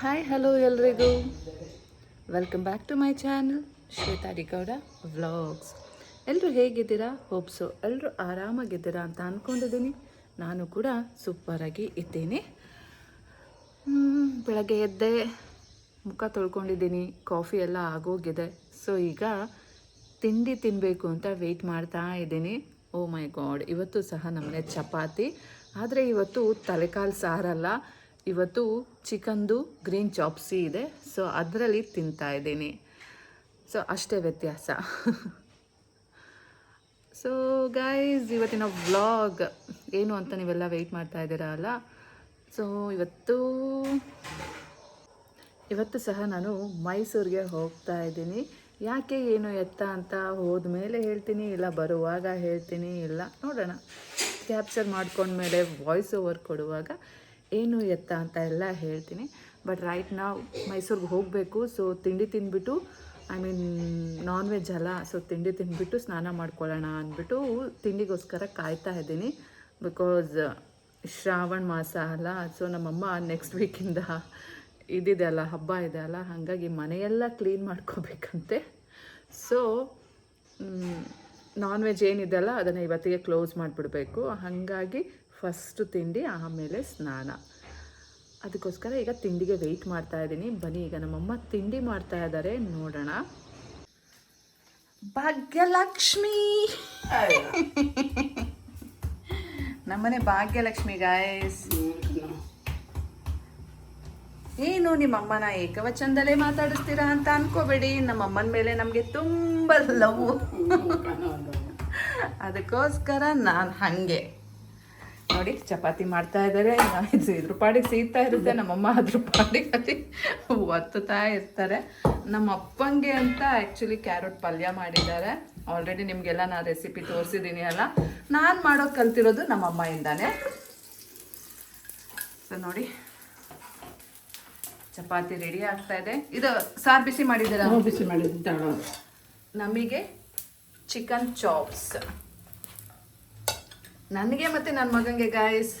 Hi hello ಎಲ್ರಿಗೂ. Welcome back to my channel Shwetha D Gowda vlogs ಎಲ್ಲರೂ ಹೇಗಿದ್ದೀರಾ? ಹೋಪ್ಸು ಎಲ್ಲರೂ ಆರಾಮಾಗಿದ್ದೀರಾ ಅಂತ ಅಂದ್ಕೊಂಡಿದ್ದೀನಿ ನಾನು ಕೂಡ ಸೂಪರಾಗಿ ಇದ್ದೀನಿ. ಬೆಳಗ್ಗೆ ಎದ್ದೆ ಮುಖ ತೊಳ್ಕೊಂಡಿದ್ದೀನಿ. ಕಾಫಿ ಎಲ್ಲ ಆಗೋಗಿದೆ. ಸೊ ಈಗ ತಿಂಡಿ ತಿನ್ನಬೇಕು ಅಂತ ವೆಯ್ಟ್ ಮಾಡ್ತಾ ಇದ್ದೀನಿ. ಓ ಮೈ ಗಾಡ್ ಇವತ್ತು ಸಹ ನಮ್ಮನೆ ಚಪಾತಿ. ಆದರೆ ಇವತ್ತು ತಲೆಕಾಲು ಸಾರಲ್ಲ. ಇವತ್ತು ಚಿಕನ್ದು ಗ್ರೀನ್ ಚಾಪ್ಸಿ ಇದೆ. ಸೊ ಅದರಲ್ಲಿ ತಿಂತಾ ಇದ್ದೀನಿ. ಸೊ ಅಷ್ಟೇ ವ್ಯತ್ಯಾಸ. ಸೊ ಗೈಸ್ ಇವತ್ತಿನ ವ್ಲಾಗ್ ಏನು ಅಂತ ನೀವೆಲ್ಲ ವೆಯ್ಟ್ ಮಾಡ್ತಾ ಇದ್ದೀರಾ ಅಲ್ಲ? ಸೊ ಇವತ್ತು ಇವತ್ತು ಸಹ ನಾನು ಮೈಸೂರಿಗೆ ಹೋಗ್ತಾ ಇದ್ದೀನಿ. ಯಾಕೆ ಏನು ಎತ್ತ ಅಂತ ಹೋದ ಮೇಲೆ ಹೇಳ್ತೀನಿ, ಇಲ್ಲ ಬರುವಾಗ ಹೇಳ್ತೀನಿ, ಇಲ್ಲ ನೋಡೋಣ. ಕ್ಯಾಪ್ಚರ್ ಮಾಡ್ಕೊಂಡ್ಮೇಲೆ ವಾಯ್ಸ್ ಓವರ್ ಕೊಡುವಾಗ ಏನು ಎತ್ತ ಅಂತ ಎಲ್ಲ ಹೇಳ್ತೀನಿ. ಬಟ್ ರೈಟ್ ನಾವು ಮೈಸೂರಿಗೆ ಹೋಗಬೇಕು. ಸೊ ತಿಂಡಿ ತಿಂದ್ಬಿಟ್ಟು ಐ ಮೀನ್ ನಾನ್ ವೆಜ್ ಅಲ್ಲ ಸೊ ತಿಂಡಿ ತಿಂದ್ಬಿಟ್ಟು ಸ್ನಾನ ಮಾಡ್ಕೊಳ್ಳೋಣ ಅಂದ್ಬಿಟ್ಟು ತಿಂಡಿಗೋಸ್ಕರ ಕಾಯ್ತಾ ಇದ್ದೀನಿ. ಬಿಕಾಸ್ ಶ್ರಾವಣ ಮಾಸ ಅಲ್ಲ ಸೊ ನಮ್ಮಮ್ಮ ನೆಕ್ಸ್ಟ್ ವೀಕಿಂದ ಇದಿದೆ ಅಲ್ಲ, ಹಬ್ಬ ಇದೆ ಅಲ್ಲ, ಹಾಗಾಗಿ ಮನೆಯೆಲ್ಲ ಕ್ಲೀನ್ ಮಾಡ್ಕೋಬೇಕಂತೆ. ಸೊ ನಾನ್ ವೆಜ್ ಏನಿದೆಯಲ್ಲ ಅದನ್ನು ಇವತ್ತಿಗೆ ಕ್ಲೋಸ್ ಮಾಡಿಬಿಡ್ಬೇಕು. ಹಾಗಾಗಿ ಫಸ್ಟು ತಿಂಡಿ ಆಮೇಲೆ ಸ್ನಾನ ಅದಕ್ಕೋಸ್ಕರ ಈಗ ತಿಂಡಿಗೆ ವೆಯ್ಟ್ ಮಾಡ್ತಾ ಇದ್ದೀನಿ ಬನ್ನಿ ಈಗ ನಮ್ಮಮ್ಮ ತಿಂಡಿ ಮಾಡ್ತಾ ಇದ್ದಾರೆ ನೋಡೋಣ ಭಾಗ್ಯಲಕ್ಷ್ಮಿ ನಮ್ಮನೆ ಭಾಗ್ಯಲಕ್ಷ್ಮಿ ಗಾಯಸ್ ಏನು ನಿಮ್ಮಮ್ಮನ ಏಕವಚನದಲ್ಲೇ ಮಾತಾಡಿಸ್ತೀರಾ ಅಂತ ಅನ್ಕೋಬೇಡಿ ನಮ್ಮಮ್ಮನ ಮೇಲೆ ನಮಗೆ ತುಂಬ ಲವ್ ಅದಕ್ಕೋಸ್ಕರ ನಾನು ಹಾಗೆ ನೋಡಿ ಚಪಾತಿ ಮಾಡ್ತಾ ಇದ್ದಾರೆ. ಇದು ಇದ್ರ ಪಾಡಿಗೆ ಸೀತಾ ಇರುತ್ತೆ ನಮ್ಮಮ್ಮ ಅದ್ರ ಪಾಡಿಗೆ ಅಲ್ಲಿ ಒತ್ತುತ್ತಾ ಇರ್ತಾರೆ. ನಮ್ಮ ಅಪ್ಪಂಗೆ ಅಂತ ಆ್ಯಕ್ಚುಲಿ ಕ್ಯಾರೆಟ್ ಪಲ್ಯ ಮಾಡಿದ್ದಾರೆ. ಆಲ್ರೆಡಿ ನಿಮಗೆಲ್ಲ ನಾನು ರೆಸಿಪಿ ತೋರಿಸಿದ್ದೀನಿ ಅಲ್ಲ. ನಾನು ಮಾಡೋದು ಕಲ್ತಿರೋದು ನಮ್ಮ ಅಮ್ಮಯಿಂದಾನೆ ಸೊ ನೋಡಿ. ಚಪಾತಿ ರೆಡಿ ಆಗ್ತಾ ಇದೆ. ಇದು ಸಾರು ಬಿಸಿ ಮಾಡಿದ್ದಾರೆ? ಬಿಸಿ ನಮಗೆ ಚಿಕನ್ ಚಾಪ್ಸ್ ನನಗೆ ಮತ್ತೆ ನನ್ನ ಮಗನಿಗೆ ಗಾಯಸ್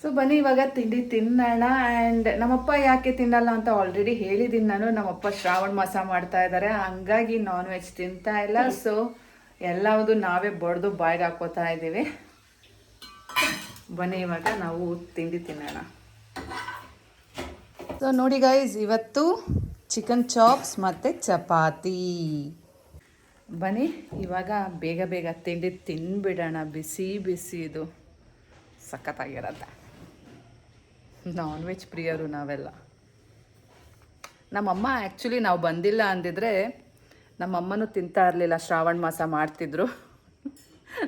ಸೊ ಬನ್ನಿ, ಇವಾಗ ತಿಂಡಿ ತಿನ್ನೋಣ. ಆ್ಯಂಡ್ ನಮ್ಮಪ್ಪ ಯಾಕೆ ತಿನ್ನಲ್ಲ ಅಂತ ಆಲ್ರೆಡಿ ಹೇಳಿದ್ದೀನಿ ನಾನು. ನಮ್ಮಪ್ಪ ಶ್ರಾವಣ ಮಾಸ ಮಾಡ್ತಾ ಇದ್ದಾರೆ. ಹಂಗಾಗಿ ನಾನ್ ವೆಜ್ ತಿಂತಾ ಇಲ್ಲ. ಸೊ ಎಲ್ಲವುದು ನಾವೇ ಬಡ್ದು ಬಾಯ್ಗೆ ಹಾಕೋತಾ ಇದ್ದೀವಿ. ಬನ್ನಿ, ಇವಾಗ ನಾವು ತಿಂಡಿ ತಿನ್ನೋಣ. ಸೊ ನೋಡಿ ಗೈಸ್ ಇವತ್ತು ಚಿಕನ್ ಚಾಪ್ಸ್ ಮತ್ತು ಚಪಾತಿ. ಬನ್ನಿ, ಇವಾಗ ಬೇಗ ಬೇಗ ತಿಂಡಿ ತಿನ್ಬಿಡೋಣ. ಬಿಸಿ ಬಿಸಿ ಇದು. ಸಖತ್ತಾಗಿರತ್ತೆ. ನಾನ್ ವೆಜ್ ಪ್ರಿಯರು ನಾವೆಲ್ಲ. ನಮ್ಮಮ್ಮ ಆ್ಯಕ್ಚುಲಿ ನಾವು ಬಂದಿಲ್ಲ ಅಂದಿದ್ರೆ ನಮ್ಮಮ್ಮನೂ ತಿಂತಾ ಇರಲಿಲ್ಲ, ಶ್ರಾವಣ ಮಾಸ ಮಾಡ್ತಿದ್ರು.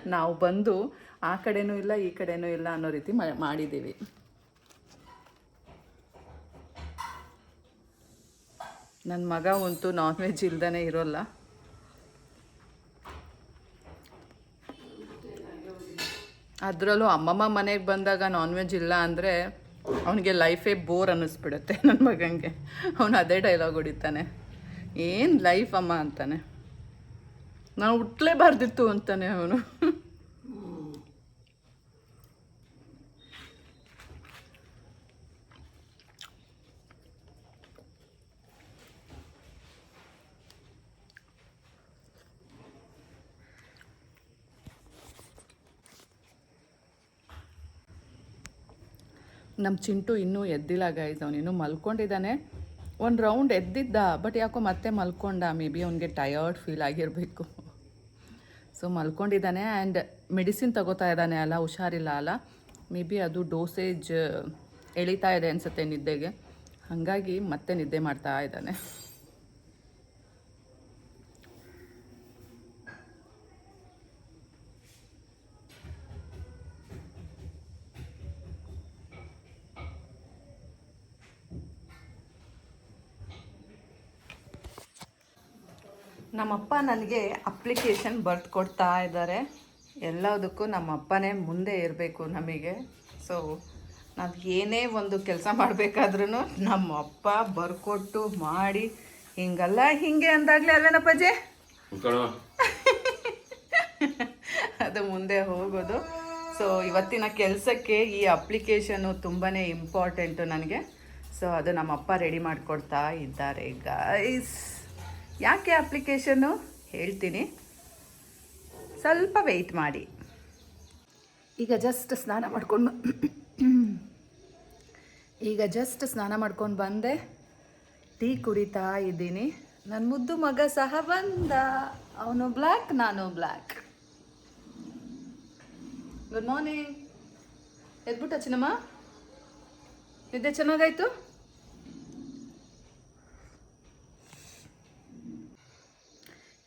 ನಾವು ಬಂದು ಆ ಕಡೆನೂ ಇಲ್ಲ, ಈ ಕಡೆನೂ ಇಲ್ಲ ಅನ್ನೋ ರೀತಿ ಮಾಡಿದ್ದೀವಿ. ನನ್ನ ಮಗ ಅಂತೂ ನಾನ್ ವೆಜ್ ಇಲ್ದೇ ಇರೋಲ್ಲ. ಅದರಲ್ಲೂ ಅಮ್ಮಮ್ಮ ಮನೆಗೆ ಬಂದಾಗ ನಾನ್ ವೆಜ್ ಇಲ್ಲ ಅಂದರೆ ಅವನಿಗೆ ಲೈಫೇ ಬೋರ್ ಅನ್ನಿಸ್ಬಿಡುತ್ತೆ. ನನ್ನ ಮಗನಿಗೆ. ಅವನು ಅದೇ ಡೈಲಾಗ್ ಹೊಡಿತಾನೆ. ಏನು ಲೈಫ್ ಅಮ್ಮ ಅಂತಾನೆ. ನಾನು ಹುಟ್ಟಲೇಬಾರ್ದಿತ್ತು ಅಂತಾನೆ ಅವನು. ನಮ್ಮ ಚಿಂಟು ಇನ್ನೂ ಎದ್ದಿಲ್ಲ ಗೈಸ್ ಅವನು ಇನ್ನೂ ಮಲ್ಕೊಂಡಿದ್ದಾನೆ. ಒಂದು ರೌಂಡ್ ಎದ್ದಿದ್ದ ಬಟ್ ಯಾಕೋ ಮತ್ತೆ ಮಲ್ಕೊಂಡ. ಮೇ ಬಿ ಅವನಿಗೆ ಟಯರ್ಡ್ ಫೀಲ್ ಆಗಿರಬೇಕು. ಸೊ ಮಲ್ಕೊಂಡಿದ್ದಾನೆ ಆ್ಯಂಡ್ ಮೆಡಿಸಿನ್ ತಗೋತಾ ಇದ್ದಾನೆ ಅಲ್ಲ, ಹುಷಾರಿಲ್ಲ ಅಲ್ಲ. ಮೇ ಬಿ ಅದು ಡೋಸೇಜ್ ಎಳಿತಾ ಇದೆ ಅನಿಸುತ್ತೆ ನಿದ್ದೆಗೆ. ಹಾಗಾಗಿ ಮತ್ತೆ ನಿದ್ದೆ ಮಾಡ್ತಾ ಇದ್ದಾನೆ. ನಮ್ಮಪ್ಪ ನನಗೆ ಅಪ್ಲಿಕೇಶನ್ ಬರ್ದು ಕೊಡ್ತಾ ಇದ್ದಾರೆ. ಎಲ್ಲದಕ್ಕೂ ನಮ್ಮಪ್ಪನೇ ಮುಂದೆ ಇರಬೇಕು ನಮಗೆ. ಸೊ ನಾವು ಏನೇ ಒಂದು ಕೆಲಸ ಮಾಡಬೇಕಾದ್ರೂ ನಮ್ಮ ಅಪ್ಪ ಬರ್ಕೊಟ್ಟು ಮಾಡಿ. ಹಿಂಗಲ್ಲ ಹಿಂಗೆ ಅಂದಾಗಲೇ ಅಲ್ವೇನಪ್ಪಾಜಿ? ಅದು ಮುಂದೆ ಹೋಗೋದು. ಸೊ ಇವತ್ತಿನ ಕೆಲಸಕ್ಕೆ ಈ ಅಪ್ಲಿಕೇಶನ್ನು ತುಂಬಾ ಇಂಪಾರ್ಟೆಂಟು ನನಗೆ. ಸೊ ಅದು ನಮ್ಮಪ್ಪ ರೆಡಿ ಮಾಡಿಕೊಡ್ತಾ ಇದ್ದಾರೆ ಗೈಸ್ ಯಾಕೆ ಅಪ್ಲಿಕೇಶನ್ನು ಹೇಳ್ತೀನಿ? ಸ್ವಲ್ಪ ವೆಯ್ಟ್ ಮಾಡಿ. ಈಗ ಜಸ್ಟ್ ಸ್ನಾನ ಮಾಡ್ಕೊಂಡು ಈಗ ಜಸ್ಟ್ ಸ್ನಾನ ಮಾಡ್ಕೊಂಡು ಬಂದೆ. ಟೀ ಕುಡಿತಾ ಇದ್ದೀನಿ. ನನ್ನ ಮುದ್ದು ಮಗ ಸಹ ಬಂದ. ಅವನು ಬ್ಲ್ಯಾಕ್ ನಾನು ಬ್ಲ್ಯಾಕ್ ಗುಡ್ ಮಾರ್ನಿಂಗ್ ಎದ್ಬಿಟ್ಟ ಚಿನ್ನಮ್ಮ? ನಿದ್ದೆ ಚೆನ್ನಾಗಾಯ್ತು?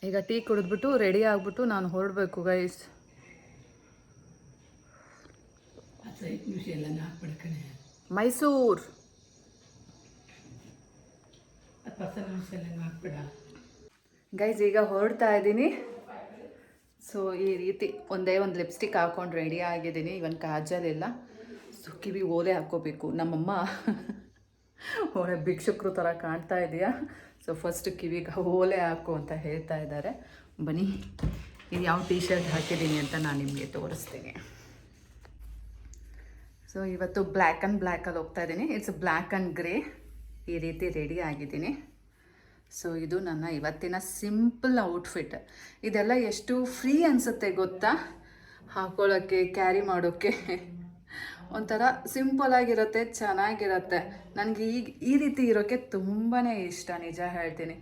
ಈಗ ಟೀ ಕುಡಿದ್ಬಿಟ್ಟು ರೆಡಿ ಆಗಿಬಿಟ್ಟು ನಾನು ಹೊರಡಬೇಕು ಗೈಸ್ ಮೈಸೂರು. ಗೈಸ್ ಈಗ ಹೊರಡ್ತಾ ಇದ್ದೀನಿ. ಸೊ ಈ ರೀತಿ ಒಂದೇ ಒಂದು ಲಿಪ್ಸ್ಟಿಕ್ ಹಾಕೊಂಡು ರೆಡಿ ಆಗಿದ್ದೀನಿ. ಇವನ್ ಕಾಜಲ್ ಇಲ್ಲ. ಸೊ ಕಿವಿ ಓಲೆ ಹಾಕ್ಕೋಬೇಕು. ನಮ್ಮಮ್ಮ ಒಳ್ಳೆ ಭಿಕ್ಷುಕರು ಥರ ಕಾಣ್ತಾ ಇದೆಯಾ? ಸೊ ಫಸ್ಟ್ ಕಿವಿಗೆ ಓಲೆ ಹಾಕು ಅಂತ ಹೇಳ್ತಾ ಇದ್ದಾರೆ. ಬನ್ನಿ, ಇದು ಯಾವ ಟೀ ಶರ್ಟ್ ಹಾಕಿದ್ದೀನಿ ಅಂತ ನಾನು ನಿಮಗೆ ತೋರಿಸ್ತೀನಿ. ಸೊ ಇವತ್ತು ಬ್ಲ್ಯಾಕ್ ಆ್ಯಂಡ್ ಬ್ಲ್ಯಾಕಲ್ಲಿ ಹೋಗ್ತಾ ಇದ್ದೀನಿ. ಇಟ್ಸ್ ಬ್ಲ್ಯಾಕ್ ಆ್ಯಂಡ್ ಗ್ರೇ ಈ ರೀತಿ ರೆಡಿ ಆಗಿದ್ದೀನಿ. ಸೊ ಇದು ನನ್ನ ಇವತ್ತಿನ ಸಿಂಪಲ್ ಔಟ್ಫಿಟ್ ಇದೆಲ್ಲ ಎಷ್ಟು ಫ್ರೀ ಅನಿಸುತ್ತೆ ಗೊತ್ತಾ? ಹಾಕೊಳ್ಳೋಕ್ಕೆ ಕ್ಯಾರಿ ಮಾಡೋಕ್ಕೆ ಒಂಥರ ಸಿಂಪಲ್ ಆಗಿರುತ್ತೆ, ಚೆನ್ನಾಗಿರುತ್ತೆ. ನನಗೆ ಈಗ ಈ ರೀತಿ ಇರೋಕ್ಕೆ ತುಂಬಾ ಇಷ್ಟ, ನಿಜ ಹೇಳ್ತೀನಿ.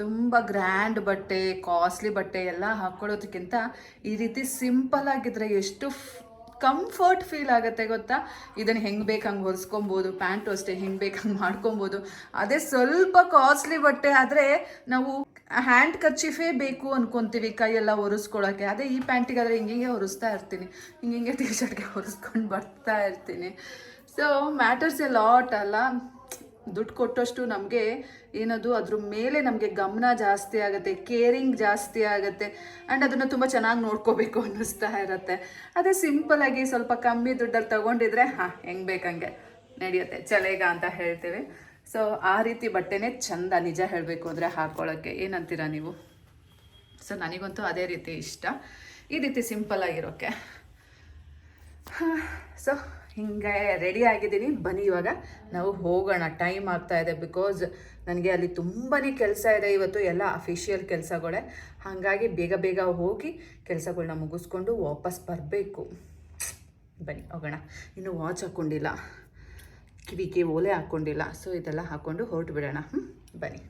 ತುಂಬ ಗ್ರ್ಯಾಂಡ್ ಬಟ್ಟೆ ಕಾಸ್ಟ್ಲಿ ಬಟ್ಟೆ ಎಲ್ಲ ಹಾಕ್ಕೊಳ್ಳೋದಕ್ಕಿಂತ ಈ ರೀತಿ ಸಿಂಪಲ್ ಆಗಿದ್ರೆ ಎಷ್ಟು ಕಂಫರ್ಟ್ ಫೀಲ್ ಆಗುತ್ತೆ ಗೊತ್ತಾ? ಇದನ್ನು ಹೆಂಗೆ ಬೇಕು ಹಂಗೆ ಹೊರಿಸ್ಕೊಬೋದು ಪ್ಯಾಂಟು ಅಷ್ಟೇ ಹೆಂಗೆ ಬೇಕು ಹಂಗೆ ಮಾಡ್ಕೊಬೋದು. ಅದೇ ಸ್ವಲ್ಪ ಕಾಸ್ಟ್ಲಿ ಬಟ್ಟೆ ಆದರೆ ನಾವು ಹ್ಯಾಂಡ್ ಕರ್ಚಿಫೇ ಬೇಕು ಅನ್ಕೊತೀವಿ ಕೈಯೆಲ್ಲ ಒರೆಸ್ಕೊಳ್ಳೋಕ್ಕೆ ಅದೇ ಈ ಪ್ಯಾಂಟಿಗಾದರೆ ಹಿಂಗೆ ಒರೆಸ್ತಾ ಇರ್ತೀನಿ. ಹಿಂಗೆ ಟಿ ಶರ್ಟ್ಗೆ ಒರೆಸ್ಕೊಂಡು ಬರ್ತಾ ಇರ್ತೀನಿ. ಸೊ ಮ್ಯಾಟರ್ಸ್ ಎ ಲಾಟ್ ಅಲ್ಲ? ದುಡ್ಡು ಕೊಟ್ಟಷ್ಟು ನಮಗೆ ಏನದು, ಅದ್ರ ಮೇಲೆ ನಮಗೆ ಗಮನ ಜಾಸ್ತಿ ಆಗುತ್ತೆ ಕೇರಿಂಗ್ ಜಾಸ್ತಿ ಆಗುತ್ತೆ ಆ್ಯಂಡ್ ಅದನ್ನು ತುಂಬ ಚೆನ್ನಾಗಿ ನೋಡ್ಕೋಬೇಕು ಅನ್ನಿಸ್ತಾ ಇರುತ್ತೆ. ಅದೇ ಸಿಂಪಲಾಗಿ ಸ್ವಲ್ಪ ಕಮ್ಮಿ ದುಡ್ಡಲ್ಲಿ ತೊಗೊಂಡಿದ್ರೆ, ಹಾಂ, ಹೆಂಗೆ ಬೇಕಂಗೆ. ನಡೆಯುತ್ತೆ. ಚಲೇಗ ಅಂತ ಹೇಳ್ತೀವಿ. ಸೊ ಆ ರೀತಿ ಬಟ್ಟೆನೇ ಚಂದ ನಿಜ ಹೇಳಬೇಕು ಅಂದರೆ ಹಾಕೊಳ್ಳೋಕ್ಕೆ ಏನಂತೀರಾ ನೀವು? ಸೊ ನನಗಂತೂ ಅದೇ ರೀತಿ ಇಷ್ಟ. ಈ ರೀತಿ ಸಿಂಪಲ್ ಆಗಿರೋಕ್ಕೆ ಸೊ ಹಿಂಗೆ ರೆಡಿ ಆಗಿದ್ದೀನಿ. ಬನ್ನಿ ಇವಾಗ. ನಾವು ಹೋಗೋಣ. ಟೈಮ್ ಆಗ್ತಾ ಇದೆ ಬಿಕಾಸ್ ನನಗೆ ಅಲ್ಲಿ ತುಂಬಾ ಕೆಲಸ ಇದೆ ಇವತ್ತು. ಎಲ್ಲ ಅಫಿಷಿಯಲ್ ಕೆಲಸಗಳೇ. ಹಾಗಾಗಿ ಬೇಗ ಬೇಗ ಹೋಗಿ ಕೆಲಸಗಳನ್ನ ಮುಗಿಸ್ಕೊಂಡು ವಾಪಸ್ ಬರಬೇಕು. ಬನ್ನಿ ಹೋಗೋಣ. ಇನ್ನು ವಾಚ್ ಹಾಕ್ಕೊಂಡಿಲ್ಲ ಕಿವಿಗೆ ಓಲೆ ಹಾಕ್ಕೊಂಡಿಲ್ಲ ಸೊ ಇದೆಲ್ಲ ಹಾಕೊಂಡು ಹೊರಟು ಬಿಡೋಣ. ಹ್ಞೂ ಬನ್ನಿ.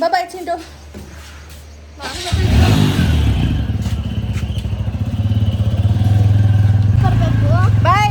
ಬಾಬಾಯ್ ಚಿಂಟು. ಬಾಯ್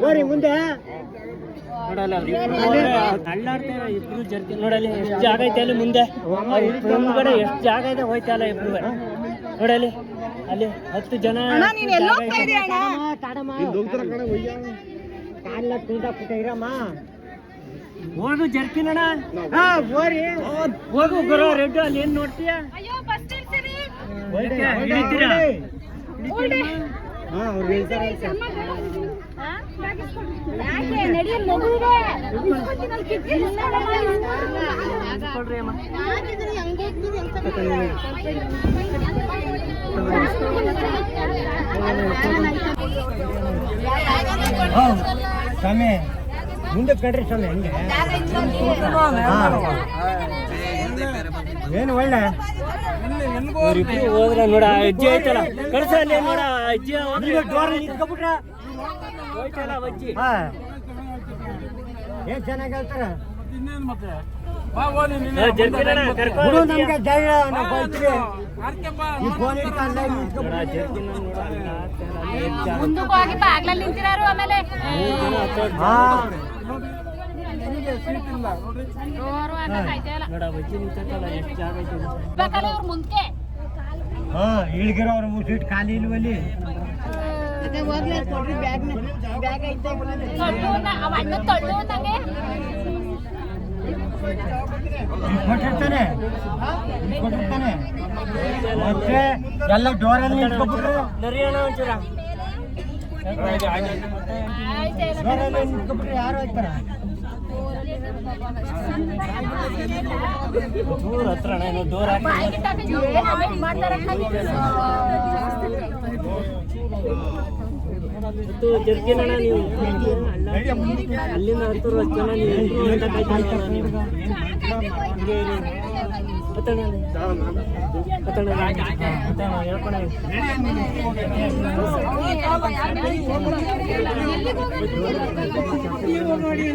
ಹೋರಿ ಮುಂದೆ? ನೋಡಲ್ಲ ಅಳ್ಳಾಡ್ತೇವೆ ಇಬ್ರು ಜರ್ತಿ ನೋಡಲ್ಲಿ ಎಷ್ಟು ಜಾಗ ಐತೆ ಅಲ್ಲಿ ಮುಂದೆ? ಮುಂದ್ಗಡೆ ಎಷ್ಟು ಜಾಗ ಇದೆ ಹೋಯ್ತಲ್ಲ ಇಬ್ರು ನೋಡಲ್ಲಿ ಅಲ್ಲಿ ಹತ್ತು ಜನ ಹೋಗು ಜರ್ಕಿನಣ್ಣ ಹೋಗು ಬರೋ ರೆಡ್ ಅಲ್ಲಿ ಏನ್ ನೋಡ್ತೀಯ. ಸ್ವಾಮಿ. ಮುಂದೆ ಕಡ್ರಿ ಸ್ವಾಮಿ ಹೆಂಗೆ. ಏನು ಒಳ್ಳೆ? ಇವ್ರಿಬ್ರು ಹೋದ್ರ ನೋಡ ಅಜ್ಜಿ ಐತಲ್ಲ ಕಳ್ಸ ಅಲ್ಲಿ ನೋಡ ಅಜ್ಜಿ ಹೋದ್ರೆ. ಡೋರ್ ನಿಂತ್ಕೊಬಿಟ್ರ? ಹೋಯ್ತಲ್ಲ ಆ ಅಜ್ಜಿ ಏನ್ ಚೆನ್ನಾಗಿ ಹೇಳ್ತಾರ? ನಮ್ಗೆ ಧೈರ್ಯ ನಾವು ಬೈತೀವಿ. ಈ ಫೋನ್. ಮುಂದಕ್ಕೆ ಹೋಗಿ ಬಾಗ್ಲಲ್ಲಿ ನಿಂತಿರಾರು ಆಮೇಲೆ ಹಾ. ಡೋರು ಹಾಕಕ್ ಇಲ್ಲ ನೋಡ ಬಜ್ಜಿ ನಿಂತೈತಲ್ಲ ಎಷ್ಟು ಜಾಗ ಐತೆ ಇದು. ಬೇಕಲ್ಲ ಇವ್ರ ಮುಂದಕ್ಕೆ ಹಾ ಇಳ್ಗಿರೋರು ಮುಸಿಟ್ ಖಾಲಿ ಇಲ್ವಲ್ಲಿ ತೊಳ್ಳು ನ- ಅವ ಅಣ್ಣ ತೊಳ್ಳು ನಂಗೆ ಕೊಟ್ಟಿರ್ತಾನೆ ಕೊಟ್ಟಿರ್ತಾನೆ ಮತ್ತೆ ಎಲ್ಲ ಡೋರಲ್ಲಿ ನಿಂತ್ಕೊಬಿಟ್ರು ನರಿಯಣ್ಣ ಒಂಚೂರ ಆಯ್ತು ಇಲ್ಲ. ಡೋರಲ್ಲಿ ನಿಂತ್ಕೊಬಿಟ್ರೆ ಯಾರು ಹೋಗ್ತಾರ ದೂರ ಹತ್ರ ದೂರ ಮತ್ತು ಜರ್ಕಿನ ಅಣ್ಣ ನೀವು ಅಲ್ಲಿಂದ ಹತ್ತೂರು ಹತ್ತು ಜನ ನೀವು ಅಂತ ಕಾಯ್ತಾರಲ್ಲ ನೀವು. ಹತ್ತಣ್ಣ ಹತ್ತಣ್ಣ ಹತ್ತಣ್ಣ, ಡೋರಲ್ಲಿ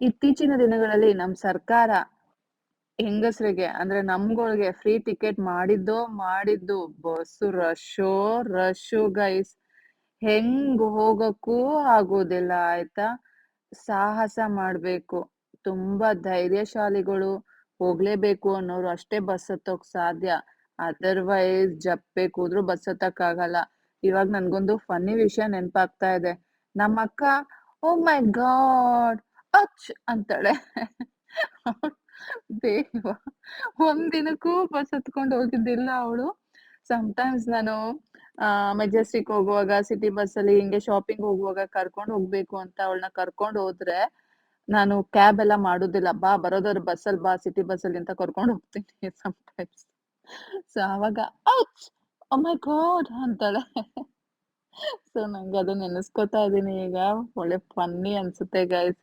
ಇತ್ತೀಚಿನ ದಿನಗಳಲ್ಲಿ ನಮ್ ಸರ್ಕಾರ ಹೆಂಗಸರಿಗೆ, ಅಂದ್ರೆ ನಮ್ಗಳಿಗೆ ಫ್ರೀ ಟಿಕೆಟ್ ಮಾಡಿದ್ದು ಮಾಡಿದ್ದು ಬಸ್ಸು ರಶೋ ರಶು ಗೈಸ್ ಹೆಂಗ್ ಹೋಗಕ್ಕೂ ಆಗೋದಿಲ್ಲ, ಆಯ್ತಾ? ಸಾಹಸ ಮಾಡ್ಬೇಕು. ತುಂಬಾ ಧೈರ್ಯಶಾಲಿಗಳು ಹೋಗ್ಲೇಬೇಕು ಅನ್ನೋರು ಅಷ್ಟೇ ಬಸ್ ಹತ್ತೋಕ್ ಸಾಧ್ಯ. ಅದರ್ವೈಸ್ ಜಪ್ಪೆ ಕೂದ್ರು ಬಸ್ ಹತ್ತಕ್ಕಾಗಲ್ಲ. ಇವಾಗ ನನ್ಗೊಂದು ಫನ್ನಿ ವಿಷಯ ನೆನ್ಪಾಗ್ತಾ ಇದೆ. ನಮ್ಮ ಅಕ್ಕ ಓ ಮೈ ಗಾಡ್ ಅಚ್ ಅಂತಾಳೆ. ದೇವ ಒಂದಿನಕ್ಕೂ ಬಸ್ ಹತ್ಕೊಂಡು ಹೋಗಿದ್ದಿಲ್ಲ ಅವಳು. ಟೈಮ್ಸ್ ನಾನು ಮೆಜೆಸ್ಟಿಕ್ ಹೋಗುವಾಗ ಸಿಟಿ ಬಸ್ ಅಲ್ಲಿ ಹಿಂಗೆ ಶಾಪಿಂಗ್ ಹೋಗುವಾಗ ಕರ್ಕೊಂಡು ಹೋಗ್ಬೇಕು ಅಂತ ಅವಳನ್ನ ಕರ್ಕೊಂಡು ಹೋದ್ರೆ, ನಾನು ಕ್ಯಾಬ್ ಎಲ್ಲ ಮಾಡುದಿಲ್ಲ. ಬಾ, ಬರೋದವ್ರು ಬಸ್ಸಲ್ಲಿ ಬಾ ಸಿಟಿ ಬಸ್ಸಲ್ಲಿ ಅಂತ ಕರ್ಕೊಂಡು ಹೋಗ್ತೀನಿ ಟೈಮ್ಸ್ ಸೊ ಅವಾಗ ಔಚ್ ಮೈ ಗಾಡ್ ಅಂತಾಳೆ. ಸೊ ನಂಗೆ ಅದು ನೆನೆಸ್ಕೊತಾ ಇದೀನಿ. ಈಗ ಒಳ್ಳೆ ಫನ್ನಿ ಅನ್ಸುತ್ತೆ ಗೈಸ್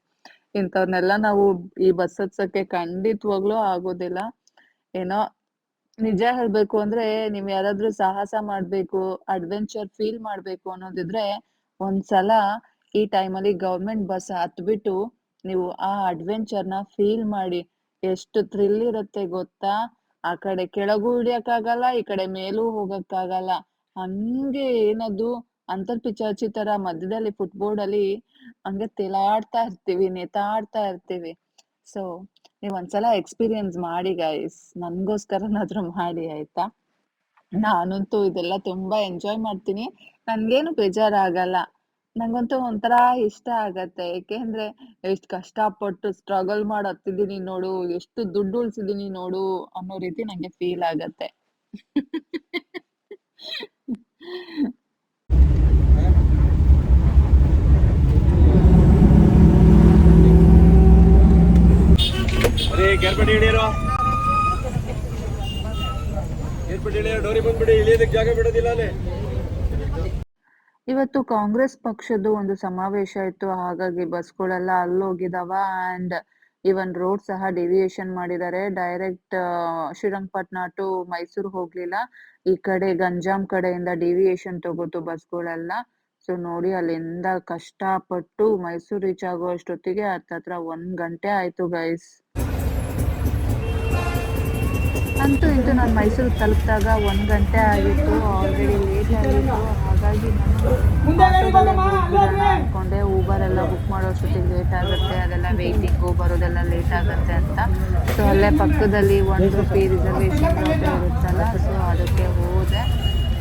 ಇಂಥವ್ರನ್ನೆಲ್ಲ ನಾವು ಈ ಬಸ್ ಹತ್ಸಕ್ಕೆ ಖಂಡಿತವಾಗ್ಲೂ ಆಗೋದಿಲ್ಲ. ಏನೋ ನಿಜ ಹೇಳ್ಬೇಕು ಅಂದ್ರೆ ನೀವ್ ಯಾರಾದ್ರೂ ಸಾಹಸ ಮಾಡ್ಬೇಕು ಅಡ್ವೆಂಚರ್ ಫೀಲ್ ಮಾಡ್ಬೇಕು ಅನ್ನೋದಿದ್ರೆ ಒಂದ್ಸಲ ಈ ಟೈಮಲ್ಲಿ ಗೌರ್ಮೆಂಟ್ ಬಸ್ ಹತ್ಬಿಟ್ಟು ನೀವು ಆ ಅಡ್ವೆಂಚರ್ನ ಫೀಲ್ ಮಾಡಿ. ಎಷ್ಟು ಥ್ರಿಲ್ ಇರುತ್ತೆ ಗೊತ್ತಾ? ಆ ಕಡೆ ಕೆಳಗೂ ಇಳಿಯಕ್ಕಾಗಲ್ಲ ಈ ಕಡೆ ಮೇಲೂ ಹೋಗಕ್ಕಾಗಲ್ಲ. ಹಂಗೆ ಏನದು? ಅಂತರ್ ಪಿಚಾಚಿ ತರ ಮಧ್ಯದಲ್ಲಿ ಫುಟ್ಬೋರ್ಡ್ ಅಲ್ಲಿ ಹಂಗೆ ತೇಲಾಡ್ತಾ ಇರ್ತೀವಿ, ನೇತಾಡ್ತಾ ಇರ್ತೀವಿ. ಸೊ ನೀವ್ ಒಂದ್ಸಲ ಎಕ್ಸ್ಪೀರಿಯನ್ಸ್ ಮಾಡಿ ಗೈಸ್ ನನ್ಗೋಸ್ಕರನಾದ್ರೂ ಮಾಡಿ, ಆಯ್ತಾ? ನಾನಂತೂ ಇದೆಲ್ಲ ತುಂಬಾ ಎಂಜಾಯ್ ಮಾಡ್ತೀನಿ. ನನ್ಗೇನು ಬೇಜಾರಾಗಲ್ಲ. ನಂಗಂತೂ ಒಂಥರ ಇಷ್ಟ ಆಗತ್ತೆ. ಯಾಕೆಂದ್ರೆ ಎಷ್ಟ್ ಕಷ್ಟಪಟ್ಟು ಸ್ಟ್ರಗಲ್ ಮಾಡಿ ಹತ್ತಿದೀನಿ ನೋಡು, ಎಷ್ಟು ದುಡ್ಡು ಉಳ್ಸಿದೀನಿ ನೋಡು ಅನ್ನೋ ರೀತಿ ನಂಗೆ ಫೀಲ್ ಆಗತ್ತೆ. ಡೋರಿ ಬಂದ್ಬಿಡಿ, ಇಳಿಯೋದಕ್ಕೆ ಜಾಗ ಬಿಡೋದಿಲ್ಲ ಇವತ್ತು ಕಾಂಗ್ರೆಸ್ ಪಕ್ಷದ ಒಂದು ಸಮಾವೇಶ ಇತ್ತು, ಹಾಗಾಗಿ ಬಸ್ಗಳೆಲ್ಲ ಅಲ್ಲೋಗಿದಾವ ಅಂಡ್ ಇವನ್ ರೋಡ್ ಸಹ ಡಿವಿಯೇಷನ್ ಮಾಡಿದ್ದಾರೆ. ಡೈರೆಕ್ಟ್ ಶ್ರೀರಂಗಪಟ್ಟಣ ಟು ಮೈಸೂರು ಹೋಗ್ಲಿಲ್ಲ. ಈ ಕಡೆ ಗಂಜಾಂ ಕಡೆಯಿಂದ ಡಿವಿಯೇಷನ್ ತಗೋತು ಬಸ್ಗಳೆಲ್ಲ. ಸೊ ನೋಡಿ, ಅಲ್ಲಿಂದ ಕಷ್ಟಪಟ್ಟು ಮೈಸೂರು ರೀಚ್ ಆಗೋ ಅಷ್ಟೊತ್ತಿಗೆ ಹತ್ತತ್ರ ಒಂದ್ ಗಂಟೆ ಆಯ್ತು ಗೈಸ್ ಅಂತೂ ಇಂತೂ ನಾನು ಮೈಸೂರು ತಲುಪಿದಾಗ ಒಂದು ಗಂಟೆ ಆಗಿತ್ತು ಆಲ್ರೆಡಿ ಲೇಟ್ ಆಗಿತ್ತು. ಹಾಗಾಗಿ ನಾನು ಅಂದ್ಕೊಂಡೆ ಊಬರ್ ಎಲ್ಲ ಬುಕ್ ಮಾಡೋ ಅಷ್ಟೊತ್ತಿಗೆ ಲೇಟ್ ಆಗುತ್ತೆ ಅದೆಲ್ಲ ವೇಟಿಂಗ್ ಬರೋದೆಲ್ಲ ಲೇಟ್ ಆಗುತ್ತೆ ಅಂತ. ಸೊ ಅಲ್ಲೇ ಪಕ್ಕದಲ್ಲಿ ಒಂದು ರುಪಿ ರಿಸರ್ವೇಶನ್ ಇರುತ್ತಲ್ಲ ಸೊ ಅದಕ್ಕೆ ಹೋದೆ.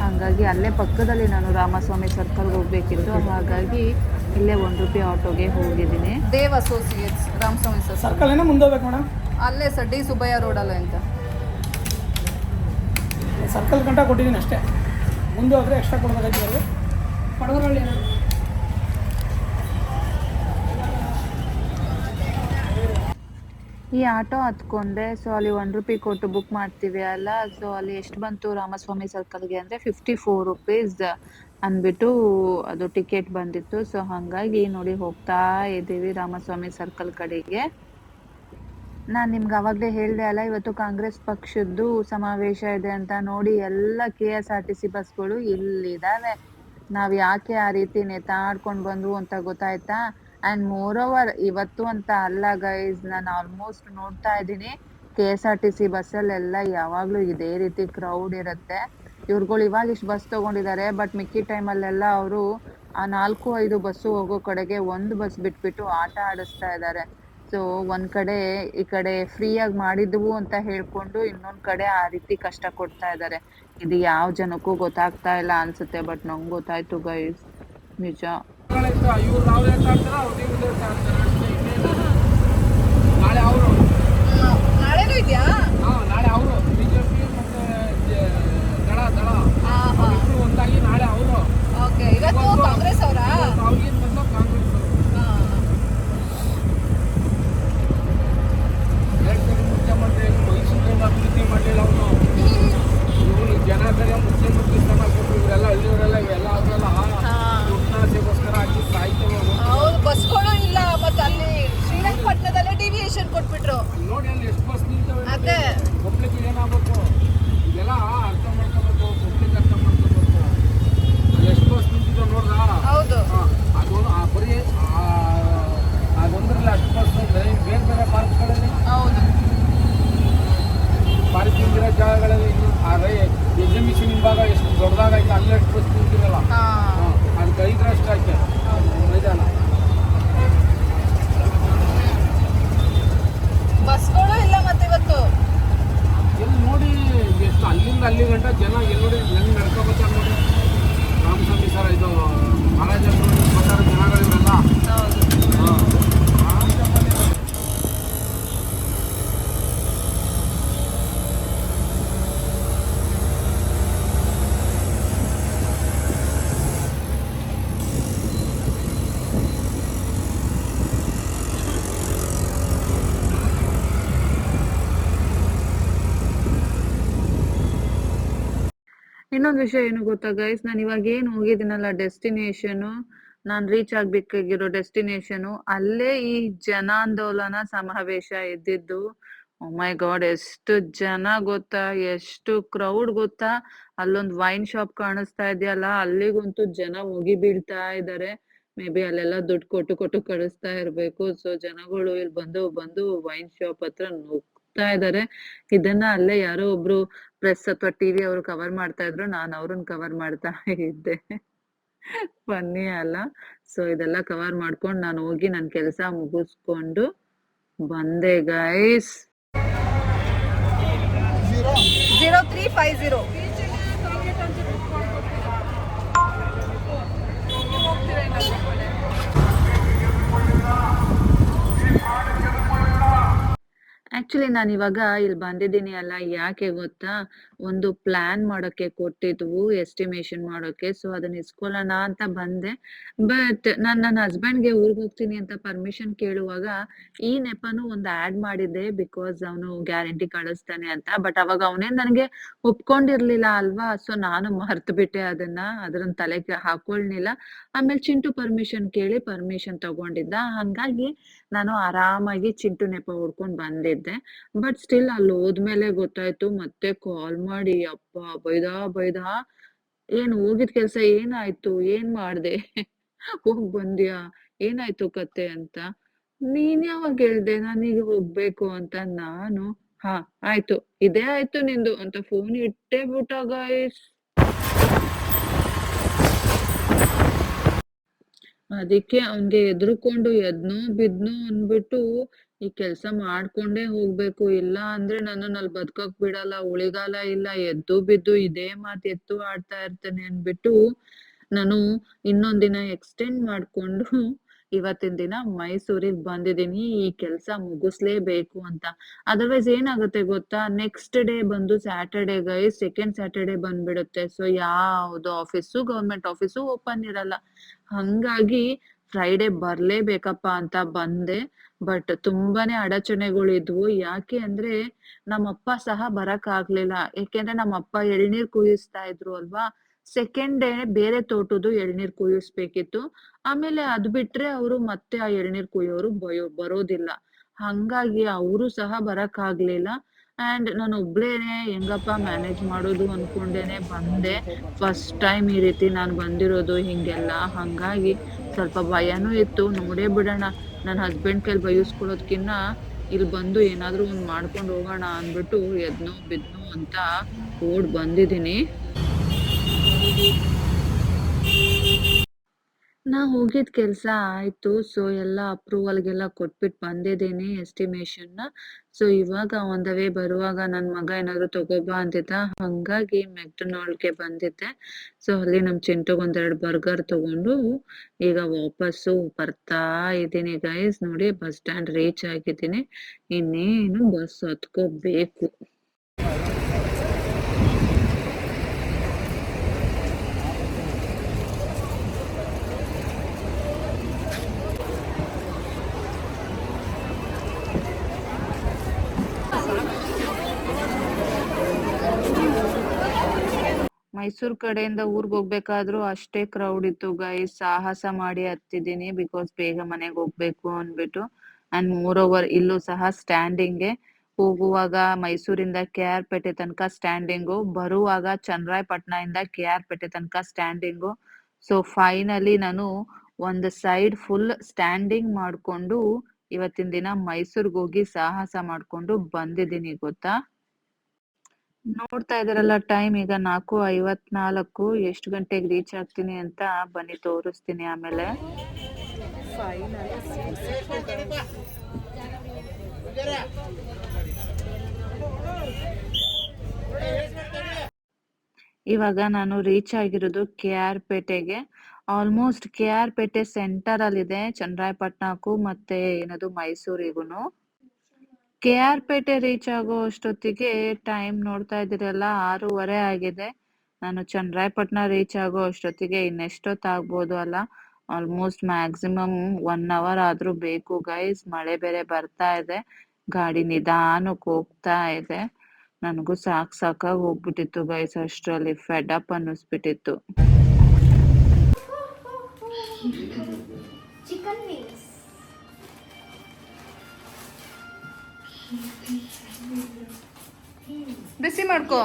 ಹಾಗಾಗಿ ಅಲ್ಲೇ ಪಕ್ಕದಲ್ಲಿ ನಾನು ರಾಮಸ್ವಾಮಿ ಸರ್ಕಲ್ಗೆ ಹೋಗ್ಬೇಕಿತ್ತು. ಹಾಗಾಗಿ ಇಲ್ಲೇ ಒಂದು ರೂಪಾಯಿ ಆಟೋಗೆ ಹೋಗಿದ್ದೀನಿ. Dev associates Ramaswamy sir circle ಏನೋ ಮುಂದೆ ಹೋಗ್ಬೇಕು ಮೇಡಮ್? ಅಲ್ಲೇ ಸರ್ ಡಿ ಸುಬ್ಬಯ್ಯ ರೋಡಲ್ಲ ಅಂತ. ಸರ್ಕಲ್ ಗಂಟ ಕೊಟ್ಟಿದ್ದೀನಿ ಅಷ್ಟೇ. ಮುಂದೆ ಹೋದರೆ ಎಕ್ಸ್ಟ್ರಾ ಕೊಡಬೇಕಾಗಿ ಅವರು ಪಡವರಳ್ಳಿ ಈ ಆಟೋ ಹತ್ಕೊಂಡೆ ಸೊ ಅಲ್ಲಿ ಒನ್ ರುಪಿ ಕೊಟ್ಟು ಬುಕ್ ಮಾಡ್ತೀವಿ ಅಲ್ಲ ಸೊ ಅಲ್ಲಿ ಎಷ್ಟು ಬಂತು ರಾಮಸ್ವಾಮಿ ಸರ್ಕಲ್ಗೆ ಅಂದರೆ ಫಿಫ್ಟಿ ಫೋರ್ ರುಪೀಸ್ ಅಂದ್ಬಿಟ್ಟು ಅದು ಟಿಕೆಟ್ ಬಂದಿತ್ತು. ಸೊ ಹಾಗಾಗಿ ನೋಡಿ ಹೋಗ್ತಾ ಇದ್ದೀವಿ ರಾಮಸ್ವಾಮಿ ಸರ್ಕಲ್ ಕಡೆಗೆ. ನಾನು ನಿಮ್ಗೆ ಅವಾಗಲೇ ಹೇಳಿದೆ ಅಲ್ಲ, ಇವತ್ತು ಕಾಂಗ್ರೆಸ್ ಪಕ್ಷದ್ದು ಸಮಾವೇಶ ಇದೆ ಅಂತ ನೋಡಿ ಎಲ್ಲ K S R T C ಬಸ್ಗಳು ಇಲ್ಲಿದ್ದಾವೆ ನಾವು ಯಾಕೆ ಆ ರೀತಿ ನೇತಾಡ್ಕೊಂಡು ಬಂದ್ವು ಅಂತ ಗೊತ್ತಾಯ್ತಾ? ಆ್ಯಂಡ್ ಮೋರ್ ಓವರ್ ಇವತ್ತು ಅಂತ ಅಲ್ಲ ಗೈಸ್ ನಾನು ಆಲ್ಮೋಸ್ಟ್ ನೋಡ್ತಾ ಇದ್ದೀನಿ, K S R T C ಬಸ್ಸಲ್ಲೆಲ್ಲ ಯಾವಾಗಲೂ ಇದೇ ರೀತಿ ಕ್ರೌಡ್ ಇರುತ್ತೆ. ಇವ್ರುಗಳು ಇವಾಗ ಇಷ್ಟು ಬಸ್ ತಗೊಂಡಿದ್ದಾರೆ ಬಟ್ ಮಿಕ್ಕಿ ಟೈಮಲ್ಲೆಲ್ಲ ಅವರು ಆ ನಾಲ್ಕು, ಐದು ಬಸ್ಸು ಹೋಗೋ ಕಡೆಗೆ ಒಂದು ಬಸ್ ಬಿಟ್ಬಿಟ್ಟು ಆಟ ಆಡಿಸ್ತಾ ಇದ್ದಾರೆ ಸೊ ಒಂದ್ ಕಡೆ ಈ ಕಡೆ ಫ್ರೀಯಾಗಿ ಮಾಡಿದ್ವು ಅಂತ ಹೇಳ್ಕೊಂಡು ಇನ್ನೊಂದ್ ಕಡೆ ಆ ರೀತಿ ಕಷ್ಟ ಕೊಡ್ತಾ ಇದ್ದಾರೆ ಇದು ಯಾವ ಜನಕ್ಕೂ ಗೊತ್ತಾಗ್ತಾ ಇಲ್ಲ ಅನ್ಸುತ್ತೆ ಬಟ್ ನಂಗೆ ಗೊತ್ತಾಯ್ತು ಗೈಸ್ ನಿಜ. ಇವ್ರು ನಾವು ಲೇಟ್ ಆಗ್ತಾರ ಅವ್ರು ನೀವು ಲೇಟ್ ಆಗ್ತಾರ ಅಷ್ಟೇ ಇನ್ನೇನು. ನಾಳೆ ಅವರು ನಾಳೆನೂ ಇದೆಯಾ ನಾಳೆ ಅವರು ಬಿಜೆಪಿ ಮತ್ತೆ ಜೆ- ದಳ ದಳ ಇಬ್ರು ಒಂದಾಗಿ ನಾಳೆ ಅವರು ಓಕೆ ಇವತ್ತು ಕಾಂಗ್ರೆಸ್ ಅವರಾ ಅವ್ರಿಗಿಂತ ಮೊದಲು ಕಾಂಗ್ರೆಸ್ ಅವರು ಹೇಳ್ತಾರೆ ಮುಖ್ಯಮಂತ್ರಿ ಮೈಸೂರಿನ ಅಭಿವೃದ್ಧಿ ಮಾಡಲಿಲ್ಲ ಅವನು ಇವನು ಜನ ಬೇರೆ ಮುಖ್ಯಮಂತ್ರಿ ಸ್ಥಾನ ಕೊಟ್ಟರು ಇವರೆಲ್ಲ ಹಳ್ಳಿಯವರೆಲ್ಲ ಇವೆಲ್ಲ ಅವರೆಲ್ಲ ದುಡ್ಡಾಸೆಗೋಸ್ಕರ ಹಾಕಿ ಸಾಯ್ತೇವೆ ಹೌದು ಬಸ್ಗಳು ಇಲ್ಲ ಮತ್ತೆ ಅಲ್ಲಿ ಶ್ರೀರಂಗಪಟ್ಟಣದಲ್ಲೇ ಡಿವಿಯೇಷನ್ ಕೊಟ್ಬಿಟ್ರು ನೋಡಿ ಅಲ್ಲಿ ಎಷ್ಟು ಬಸ್ ನಿಂತವೆ ಅದೇ ಪಬ್ಲಿಕ್ ಏನಾಗಬೇಕು ಇದೆಲ್ಲ ಅರ್ಥ ಮಾಡ್ಕೋಬೇಕು ಪಬ್ಲಿಕ್ ಅರ್ಥ ಮಾಡ್ಕೋಬೇಕು ಅಲ್ಲಿ ಎಷ್ಟು ಬಸ್ ನಿಂತಿದ್ದಾವೆ ನೋಡ್ರಾ ಹೌದು ಹಾಂ ಅದು ಆ ಬರೀ ಆ- ಅದೊಂದರಲ್ಲಿ ಅಷ್ಟು ಬಸ್ ಬೇರೆ ಬೇರೆ ಪಾರ್ಕ್ಗಳಲ್ಲಿ ಹೌದು ಪಾರ್ಕಿಂಗ್ ಇರೋ ಜಾಗಗಳಲ್ಲಿ ಆ ರೈ ಎಕ್ಸಿಬಿಷನ್ ಹಿಂಭಾಗ ಎಷ್ಟು ದೊಡ್ಡದಾಗೈತೆ ಅಲ್ಲಿ ಎಷ್ಟು ಬಸ್ ನಿಂತಿರಲ್ಲ ಹಾ ಹಾಂ ಅದಕ್ಕೆ ಐದರಷ್ಟು ಐತೆ ಮೈದಾನ ಬಸ್ಗಳು ಇಲ್ಲ ಮತ್ತೆ ಇವತ್ತು ಎಲ್ಲಿ ನೋಡಿ ಎಷ್ಟು ಅಲ್ಲಿಂದ ಅಲ್ಲಿ ಗಂಟ ಜನ ಎಲ್ಲಿ ನೋಡಿ ಹೆಂಗೆ ನಡ್ಕೊಬೇಕಾರೆ ನೋಡಿ ರಾಮಸ್ವಾಮಿ ಸರ್ ಇದು ಮಹಾರಾಜ ನೋಡಿ ಬಂದಾರ ಜನಗಳಿವೆಲ್ಲ ಹಾಂ ಇನ್ನೊಂದು ವಿಷಯ ಏನು ಗೊತ್ತಾ ಗೈಸ್ ನಾನು ಇವಾಗ ಏನು ಹೋಗಿದ್ದೀನಲ್ಲ ಡೆಸ್ಟಿನೇಷನು ನಾನು ರೀಚ್ ಆಗ್ಬೇಕಾಗಿರೋ ಡೆಸ್ಟಿನೇಷನು ಅಲ್ಲೇ ಈ ಜನಾಂದೋಲನ ಸಮಾವೇಶ ಇದ್ದಿದ್ದು. ಮೈ ಗಾಡ್ ಎಷ್ಟು ಜನ ಗೊತ್ತಾ, ಎಷ್ಟು ಕ್ರೌಡ್ ಗೊತ್ತಾ? ಅಲ್ಲೊಂದು ವೈನ್ ಶಾಪ್ ಕಾಣಿಸ್ತಾ ಇದೆಯಲ್ಲ, ಅಲ್ಲಿಗಂತೂ ಜನ ಹೋಗಿ ಬೀಳ್ತಾ ಇದ್ದಾರೆ ಮೇ ಬಿ ಅಲ್ಲೆಲ್ಲ ದುಡ್ಡು ಕೊಟ್ಟು ಕೊಟ್ಟು ಕಳಿಸ್ತಾ ಇರ್ಬೇಕು. ಸೊ ಜನಗಳು ಇಲ್ಲಿ ಬಂದು ಬಂದು ವೈನ್ ಶಾಪ್ ಹತ್ರ ನುಗ್ತಾ ಇದ್ದಾರೆ ಇದನ್ನ ಅಲ್ಲೇ ಯಾರೋ ಒಬ್ರು ಪ್ರೆಸ್ ಅಥವಾ ಟಿವಿ ಅವರು ಕವರ್ ಮಾಡ್ತಾ ಇದ್ರು, ನಾನು ಅವ್ರನ್ನ ಕವರ್ ಮಾಡ್ತಾ ಇದ್ದೆ. ಬನ್ನಿ ಅಲ್ಲ. ಸೊ ಇದೆಲ್ಲ ಕವರ್ ಮಾಡ್ಕೊಂಡು ನಾನು ಹೋಗಿ ನನ್ನ ಕೆಲಸ ಮುಗಿಸ್ಕೊಂಡು ಬಂದೆ guys zero three five zero actually ನಾನು ಇವಾಗ ಇಲ್ಲಿ ಬಂದಿದ್ದೀನಿ ಅಲ್ಲ, ಯಾಕೆ ಗೊತ್ತಾ? ಒಂದು ಪ್ಲಾನ್ ಮಾಡೋಕೆ ಕೊಟ್ಟಿದ್ವು ಎಸ್ಟಿಮೇಷನ್ ಮಾಡೋಕೆ ಸೊ ಅದನ್ನ ಇಸ್ಕೊಳ್ಳೋಣ ಅಂತ ಬಂದೆ. ಬಟ್ ನಾನು ನನ್ನ ಹಸ್ಬೆಂಡ್ಗೆ ಊರಿಗೆ ಹೋಗ್ತೀನಿ ಅಂತ ಪರ್ಮಿಷನ್ ಕೇಳುವಾಗ ಈ ನೆಪನೂ ಒಂದು ಆಡ್ ಮಾಡಿದ್ದೆ ಬಿಕಾಸ್ ಅವನು ಗ್ಯಾರಂಟಿ ಕಳಿಸ್ತಾನೆ ಅಂತ. ಬಟ್ ಅವಾಗ ಅವನೇ ನನಗೆ ಒಪ್ಕೊಂಡಿರ್ಲಿಲ್ಲ ಅಲ್ವಾ? ಸೊ ನಾನು ಮರ್ತು ಬಿಟ್ಟೆ ಅದನ್ನ. ಅದ್ರನ್ನ ತಲೆಗೆ ಹಾಕೊಳ್ನಿಲ್ಲ. ಆಮೇಲೆ ಚಿಂಟು ಪರ್ಮಿಷನ್ ಕೇಳಿ ಪರ್ಮಿಷನ್ ತಗೊಂಡಿದ್ದ. ಹಂಗಾಗಿ ನಾನು ಆರಾಮಾಗಿ ಚಿಂಟು ನೆಪ ಹೊಡ್ಕೊಂಡ್ ಬಂದಿದ್ದೆ ಬಟ್ ಸ್ಟಿಲ್ ಅಲ್ಲಿ ಹೋದ್ಮೇಲೆ ಗೊತ್ತಾಯ್ತು, ಮತ್ತೆ ಕಾಲ್ ಮಾಡಿ, ಅಪ್ಪ, ಬೈದಾ ಬೈದಾ, ಏನ್ ಹೋಗಿದ್ ಕೆಲ್ಸ, ಏನಾಯ್ತು, ಏನ್ ಮಾಡ್ದೆ? ಹೋಗ್ ಬಂದ್ಯಾ? ಏನಾಯ್ತು ಕತೆ ಅಂತ? ನೀನ್ ಯಾವಾಗ ಹೇಳ್ದೆ ನಾನೀಗ ಹೋಗ್ಬೇಕು ಅಂತ ನಾನು, ಹಾ, ಆಯ್ತು, ಇದೇ ಆಯ್ತು ನಿಂದು ಅಂತ ಫೋನ್ ಇಟ್ಟೇ ಬಿಟ್ಟ ಗಾಯ್ಸ್ ಅದಕ್ಕೆ ಅವ್ನ್ಗೆ ಎದ್ರುಕೊಂಡು ಎದ್ನೋ, ಬಿದ್ನೋ ಅನ್ಬಿಟ್ಟು ಈ ಕೆಲ್ಸ ಮಾಡ್ಕೊಂಡೇ ಹೋಗ್ಬೇಕು. ಇಲ್ಲ ಅಂದ್ರೆ ನನ್ನನ್ ಅಲ್ಲಿ ಬದ್ಕಕ್ ಬಿಡಲ್ಲ. ಉಳಿಗಾಲ ಇಲ್ಲ. ಎದ್ದು ಬಿದ್ದು ಇದೇ ಮಾತ್ ಎತ್ತು ಆಡ್ತಾ ಇರ್ತೇನೆ ಅನ್ಬಿಟ್ಟು ನಾನು ಇನ್ನೊಂದ್ ದಿನ ಎಕ್ಸ್ಟೆಂಡ್ ಮಾಡ್ಕೊಂಡು ಇವತ್ತಿನ ದಿನ ಮೈಸೂರಿಗ್ ಬಂದಿದ್ದೀನಿ. ಈ ಕೆಲ್ಸ ಮುಗಿಸ್ಲೇಬೇಕು ಅಂತ. ಅದರ್ವೈಸ್ ಏನಾಗುತ್ತೆ ಗೊತ್ತಾ? ನೆಕ್ಸ್ಟ್ ಡೇ ಬಂದು ಸ್ಯಾಟರ್ಡೆ ಗೈ ಸೆಕೆಂಡ್ ಸ್ಯಾಟರ್ಡೆ ಬಂದ್ಬಿಡುತ್ತೆ. ಸೊ ಯಾವ್ದು ಆಫೀಸು ಗೌರ್ಮೆಂಟ್ ಆಫೀಸು ಓಪನ್ ಇರಲ್ಲ. ಹಂಗಾಗಿ ಫ್ರೈಡೇ ಬರ್ಲೇಬೇಕಪ್ಪ ಅಂತ ಬಂದೆ. ಬಟ್ ತುಂಬಾನೇ ಅಡಚಣೆಗಳು ಇದ್ವು ಯಾಕೆ ಅಂದ್ರೆ ನಮ್ಮಪ್ಪ ಸಹ ಬರಕ್ ಆಗ್ಲಿಲ್ಲ ಯಾಕೆಂದ್ರೆ ನಮ್ಮಪ್ಪ ಎಳ್ನೀರ್ ಕುಯಿಸ್ತಾ ಇದ್ರು ಅಲ್ವಾ? ಸೆಕೆಂಡ್ ಡೇ ಬೇರೆ ತೋಟದ್ದು ಎಳ್ನೀರ್ ಕುಯಿಸ್ಬೇಕಿತ್ತು. ಆಮೇಲೆ ಅದ್ ಬಿಟ್ರೆ ಅವರು ಮತ್ತೆ ಆ ಎಳ್ನೀರ್ ಕುಯ್ಯೋರು ಬಯೋ, ಬರೋದಿಲ್ಲ. ಹಂಗಾಗಿ ಅವರು ಸಹ ಬರಕ್ ಆಗ್ಲಿಲ್ಲ ಅಂಡ್ ನಾನು ಒಬ್ಳೇನೆ ಹೆಂಗಪ್ಪ ಮ್ಯಾನೇಜ್ ಮಾಡೋದು ಅನ್ಕೊಂಡೇನೆ ಬಂದೆ. ಫಸ್ಟ್ ಟೈಮ್ ಈ ರೀತಿ ನಾನು ಬಂದಿರೋದು ಹಿಂಗೆಲ್ಲ. ಹಂಗಾಗಿ ಸ್ವಲ್ಪ ಭಯನೂ ಇತ್ತು. ನೋಡೇ ಬಿಡೋಣ. ನನ್ನ ಹಸ್ಬೆಂಡ್ ಕೈಲಿ ಬೈಸ್ಕೊಳ್ಳೋದ್ಕಿನ್ನ ಇಲ್ಲಿ ಬಂದು ಏನಾದರೂ ಒಂದು ಮಾಡ್ಕೊಂಡು ಹೋಗೋಣ ಅಂದ್ಬಿಟ್ಟು ಎದ್ನೋ, ಬಿದ್ನೋ ಅಂತ ಓಡ್ ಬಂದಿದ್ದೀನಿ. ನಾ ಹೋಗಿದ್ ಕೆಲಸ ಆಯ್ತು. ಸೊ ಎಲ್ಲ ಅಪ್ರೂವಲ್ಗೆಲ್ಲ ಕೊಟ್ಬಿಟ್ಟು ಬಂದಿದ್ದೀನಿ ನ. ಸೊ ಇವಾಗ ಆನ್ ದ ವೇ ಬರುವಾಗ ನನ್ ಮಗ ಏನಾದ್ರು ತಗೋಬಾ ಅಂತಿದ್ದ, ಹಾಗಾಗಿ ಮೆಕ್ಡೊನಾಲ್ಡ್ಗೆ ಬಂದಿದ್ದೆ. ಸೊ ಅಲ್ಲಿ ನಮ್ ಚಿಂಟುಗೆ ಒಂದೆರಡು ಬರ್ಗರ್ ತಗೊಂಡು ಈಗ ವಾಪಸ್ಸು ಬರ್ತಾ ಇದ್ದೀನಿ ಗೈಸ್ ನೋಡಿ, ಬಸ್ ಸ್ಟ್ಯಾಂಡ್ ರೀಚ್ ಆಗಿದ್ದೀನಿ. ಇನ್ನೇನು ಬಸ್ ಹತ್ಕೋಬೇಕು. ಮೈಸೂರ್ ಕಡೆಯಿಂದ ಊರ್ಗ್ ಹೋಗ್ಬೇಕಾದ್ರು ಅಷ್ಟೇ ಕ್ರೌಡ್ ಇತ್ತು ಗೈಸ್ ಸಾಹಸ ಮಾಡಿ ಹತ್ತಿದೀನಿ ಬಿಕಾಸ್ ಬೇಗ ಮನೆಗೆ ಹೋಗ್ಬೇಕು ಅಂದ್ಬಿಟ್ಟು. ಅಂಡ್ ಮೋರ್ ಓವರ್ ಇಲ್ಲೂ ಸಹ ಸ್ಟ್ಯಾಂಡಿಂಗ್ಗೆ ಹೋಗುವಾಗ ಮೈಸೂರಿಂದ ಕೆ ಆರ್ ಪೇಟೆ ತನಕ ಸ್ಟ್ಯಾಂಡಿಂಗು ಬರುವಾಗ ಚನ್ನರಾಯಪಟ್ಟಣ ಇಂದ ಕೆ ಆರ್ ಪೇಟೆ ತನಕ ಸ್ಟ್ಯಾಂಡಿಂಗು ಸೊ ಫೈನಲಿ ನಾನು ಒಂದು ಸೈಡ್ ಫುಲ್ ಸ್ಟ್ಯಾಂಡಿಂಗ್ ಮಾಡ್ಕೊಂಡು ಇವತ್ತಿನ ದಿನ ಮೈಸೂರಿಗೆ ಹೋಗಿ ಸಾಹಸ ಮಾಡ್ಕೊಂಡು ಬಂದಿದ್ದೀನಿ, ಗೊತ್ತಾ? ನೋಡ್ತಾ ಇದಾರಲ್ಲ ಟೈಮ್ ಈಗ ನಾಲ್ಕು ಐವತ್ನಾಲ್ಕು, ಎಷ್ಟು ಗಂಟೆಗೆ ರೀಚ್ ಆಗ್ತೀನಿ ಅಂತ ಬನ್ನಿ ತೋರಿಸ್ತೀನಿ ಆಮೇಲೆ. ಇವಾಗ ನಾನು ರೀಚ್ ಆಗಿರೋದು ಕೆ ಆರ್ ಪೇಟೆಗೆ. Almost K R Pete centre ಅಲ್ಲಿದೆ ಚನ್ನರಾಯಪಟ್ಟಣಕ್ಕೂ ಮತ್ತೆ ಏನದು ಮೈಸೂರಿಗೂನು. ಕೆ ಆರ್ ಪೇಟೆ ರೀಚ್ ಆಗೋ ಅಷ್ಟೊತ್ತಿಗೆ ಟೈಮ್ ನೋಡ್ತಾ ಇದ್ದೀರಲ್ಲ ಆರೂವರೆ ಆಗಿದೆ. ನಾನು ಚನ್ನರಾಯಪಟ್ಟಣ ರೀಚ್ ಆಗೋ ಅಷ್ಟೊತ್ತಿಗೆ ಇನ್ನೆಷ್ಟೊತ್ತು ಆಗ್ಬೋದು ಅಲ್ಲ? ಆಲ್ಮೋಸ್ಟ್ ಮ್ಯಾಕ್ಸಿಮಮ್ ಒನ್ ಅವರ್ ಆದ್ರೂ ಬೇಕು ಗೈಸ್ ಮಳೆ ಬೇರೆ ಬರ್ತಾ ಇದೆ. ಗಾಡಿ ನಿಧಾನಕ್ಕೆ ಹೋಗ್ತಾ ಇದೆ. ನನಗೂ ಸಾಕ್ ಸಾಕಾಗಿ ಹೋಗ್ಬಿಟ್ಟಿತ್ತು ಗೈಸ್ ಅಷ್ಟರಲ್ಲಿ ಫೆಡ್ ಅಪ್ ಅನ್ನಿಸ್ಬಿಟ್ಟಿತ್ತು. ಬಿಸಿ ಮಾಡ್ಕೋ.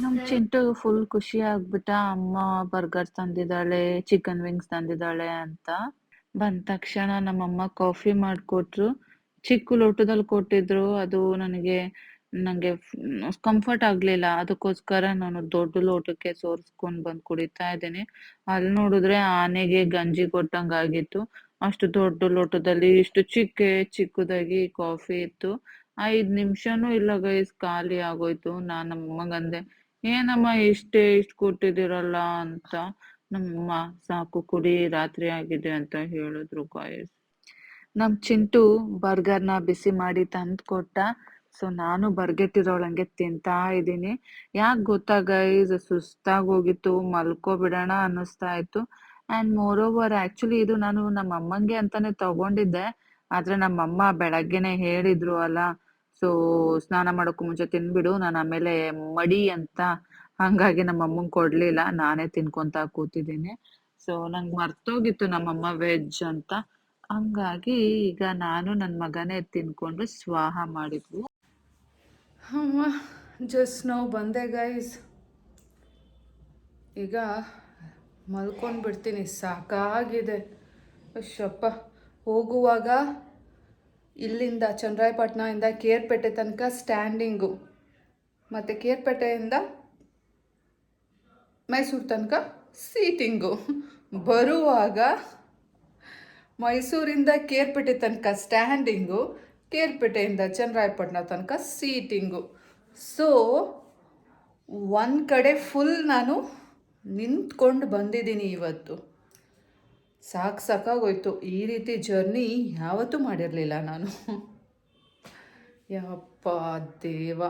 ನಮ್ ಚಿಂಟು ಫುಲ್ ಖುಷಿ ಆಗ್ಬಿಟ್ಟ, ಅಮ್ಮ ಬರ್ಗರ್ ತಂದಿದ್ದಾಳೆ ಚಿಕನ್ ವಿಂಗ್ಸ್ ತಂದಿದ್ದಾಳೆ ಅಂತ. ಬಂದ ತಕ್ಷಣ ನಮ್ಮಮ್ಮ ಕಾಫಿ ಮಾಡ್ಕೊಟ್ರು. ಚಿಕ್ಕ ಲೋಟದಲ್ಲಿ ಕೊಟ್ಟಿದ್ರು. ಅದು ನನಗೆ, ನಂಗೆ ಕಂಫರ್ಟ್ ಆಗ್ಲಿಲ್ಲ. ಅದಕ್ಕೋಸ್ಕರ ನಾನು ದೊಡ್ಡ ಲೋಟಕ್ಕೆ ಸೋರ್ಸ್ಕೊಂಡ್ ಬಂದ್ ಕುಡಿತಾ ಇದ್ದೀನಿ. ಅಲ್ಲಿ ನೋಡಿದ್ರೆ ಆನೆಗೆ ಗಂಜಿ ಕೊಟ್ಟಂಗಾಗಿತ್ತು. ಅಷ್ಟು ದೊಡ್ಡ ಲೋಟದಲ್ಲಿ ಇಷ್ಟು ಚಿಕ್ಕ, ಚಿಕ್ಕದಾಗಿ ಕಾಫಿ ಇತ್ತು. ಐದ್ ನಿಮಿಷನೂ ಇಲ್ಲ ಗೈಸ್, ಖಾಲಿ ಆಗೋಯ್ತು. ನಾನ್ ನಮ್ಮಮ್ಮಂಗ್ ಅಂದೆ ಏನಮ್ಮ ಇಷ್ಟೇ ಇಷ್ಟ್ ಕೊಟ್ಟಿದ್ದೀರಲ್ಲ ಅಂತ? ನಮ್ಮಮ್ಮ ಸಾಕು ಕುಡಿ, ರಾತ್ರಿ ಆಗಿದೆ ಅಂತ ಹೇಳಿದ್ರು ಗಾಯಸ್ ನಮ್ ಚಿಂಟು ಬರ್ಗರ್ನ ಬಿಸಿ ಮಾಡಿ ತಂದ್ ಕೊಟ್ಟ ಸೊ, ನಾನು ಬರ್ಗೆಟ್ಟಿರೋಳಂಗೆ ತಿಂತಾ ಇದ್ದೀನಿ. ಯಾಕೆ ಗೊತ್ತಾ ಗೈಸ್ ಸುಸ್ತಾಗಿ ಹೋಗಿತ್ತು ಮಲ್ಕೋಬಿಡೋಣ ಅನ್ನಿಸ್ತಾ ಇತ್ತು. ಆ್ಯಂಡ್ ಮೋರ್ ಓವರ್ ಆಕ್ಚುಲಿ ಇದು ನಾನು ನಮ್ಮ ಅಮ್ಮಂಗೆ ಅಂತಾನೆ ತಗೊಂಡಿದ್ದೆ. ಆದ್ರೆ ನಮ್ಮಮ್ಮ ಬೆಳಗ್ಗೆನೆ ಹೇಳಿದ್ರು ಅಲ್ಲ, ಸೊ, ಸ್ನಾನ ಮಾಡೋಕ್ಕೂ ಮುಂಚೆ ತಿನ್ಬಿಡು, ನಾನು ಆಮೇಲೆ ಮಡಿ ಅಂತ ಹಂಗಾಗಿ ನಮ್ಮಮ್ಮಂಗೆ ಕೊಡಲಿಲ್ಲ, ನಾನೇ ತಿನ್ಕೊಂತ ಕೂತಿದ್ದೀನಿ. ಸೊ, ನಂಗೆ ಮರ್ತೋಗಿತ್ತು ನಮ್ಮಮ್ಮ ವೆಜ್ ಅಂತ. ಹಂಗಾಗಿ ಈಗ ನಾನು ನನ್ನ ಮಗನೇ ತಿನ್ಕೊಂಡು ಸ್ವಾಹ ಮಾಡಿದ್ವು. ಅಮ್ಮ ಜಸ್ಟ್ ನಾವು ಬಂದೆ ಗೈಸ್ ಈಗ ಮಲ್ಕೊಂಡ್ಬಿಡ್ತೀನಿ, ಸಾಕಾಗಿದೆ. ಅಶ್ಯಪ್ಪ ಹೋಗುವಾಗ ಇಲ್ಲಿಂದ ಚಂದ್ರಾಯಪಟ್ಟಣದಿಂದ ಕೇರ್ಪೇಟೆ ತನಕ ಸ್ಟ್ಯಾಂಡಿಂಗು ಮತ್ತು ಕೇರ್ಪೇಟೆಯಿಂದ ಮೈಸೂರು ತನಕ ಸೀಟಿಂಗು ಬರುವಾಗ ಮೈಸೂರಿಂದ ಕೇರ್ಪೇಟೆ ತನಕ ಸ್ಟ್ಯಾಂಡಿಂಗು ಕೇರ್ಪೇಟೆಯಿಂದ ಚಂದ್ರಾಯಪಟ್ಟಣ ತನಕ ಸೀಟಿಂಗು ಸೊ ಒಂದು ಕಡೆ ಫುಲ್ ನಾನು ನಿಂತ್ಕೊಂಡು ಬಂದಿದ್ದೀನಿ ಇವತ್ತು. ಸಾಕು ಸಾಕಾಗೋಯ್ತು. ಈ ರೀತಿ ಜರ್ನಿ ಯಾವತ್ತೂ ಮಾಡಿರಲಿಲ್ಲ ನಾನು. ಯಪ್ಪ ದೇವ.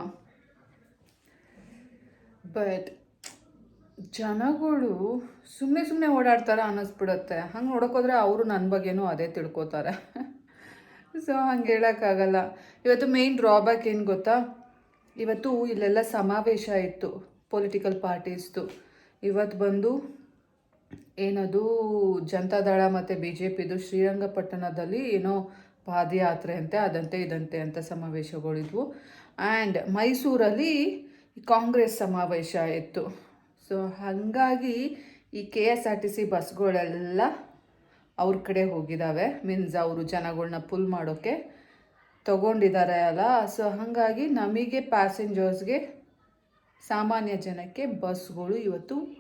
ಬಟ್ ಜನಗಳು ಸುಮ್ಮನೆ ಸುಮ್ಮನೆ ಓಡಾಡ್ತಾರೆ ಅನ್ನಿಸ್ಬಿಡುತ್ತೆ. ಹಂಗೆ ನೋಡೋಕೋದ್ರೆ ಅವರು ನನ್ನ ಬಗ್ಗೆನೂ ಅದೇ ತಿಳ್ಕೊತಾರೆ. ಸೊ ಹಂಗೆ ಹೇಳೋಕ್ಕಾಗಲ್ಲ. ಇವತ್ತು ಮೇನ್ ಡ್ರಾಬ್ಯಾಕ್ ಏನು ಗೊತ್ತಾ? ಇವತ್ತು ಇಲ್ಲೆಲ್ಲ ಸಮಾವೇಶ ಇತ್ತು ಪೊಲಿಟಿಕಲ್ ಪಾರ್ಟೀಸ್ದು ಇವತ್ತು ಬಂದು ಏನದು ಜನತಾದಳ ಮತ್ತು ಬಿ ಜೆ ಪಿದು ಶ್ರೀರಂಗಪಟ್ಟಣದಲ್ಲಿ ಏನೋ ಪಾದಯಾತ್ರೆ ಅಂತೆ, ಅದಂತೆ ಇದಂತೆ ಅಂತ ಸಮಾವೇಶಗಳಿದ್ವು. ಆ್ಯಂಡ್ ಮೈಸೂರಲ್ಲಿ ಕಾಂಗ್ರೆಸ್ ಸಮಾವೇಶ ಇತ್ತು. ಸೊ, ಹಾಗಾಗಿ ಈ K S R T C ಬಸ್ಗಳೆಲ್ಲ ಅವ್ರ ಕಡೆ ಹೋಗಿದ್ದಾವೆ ಮೀನ್ಸ್ ಅವರು ಜನಗಳನ್ನ ಪುಲ್ ಮಾಡೋಕ್ಕೆ ತಗೊಂಡಿದ್ದಾರೆ ಅಲ್ಲ. ಸೊ, ಹಾಗಾಗಿ ನಮಗೆ ಪ್ಯಾಸೆಂಜರ್ಸ್ಗೆ ಸಾಮಾನ್ಯ ಜನಕ್ಕೆ ಬಸ್ಗಳು ಇವತ್ತು